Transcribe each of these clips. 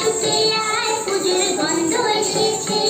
ছুটে আয় পুজোর গন্ধ এসেছে।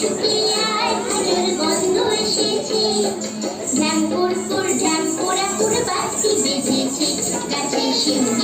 Thank you.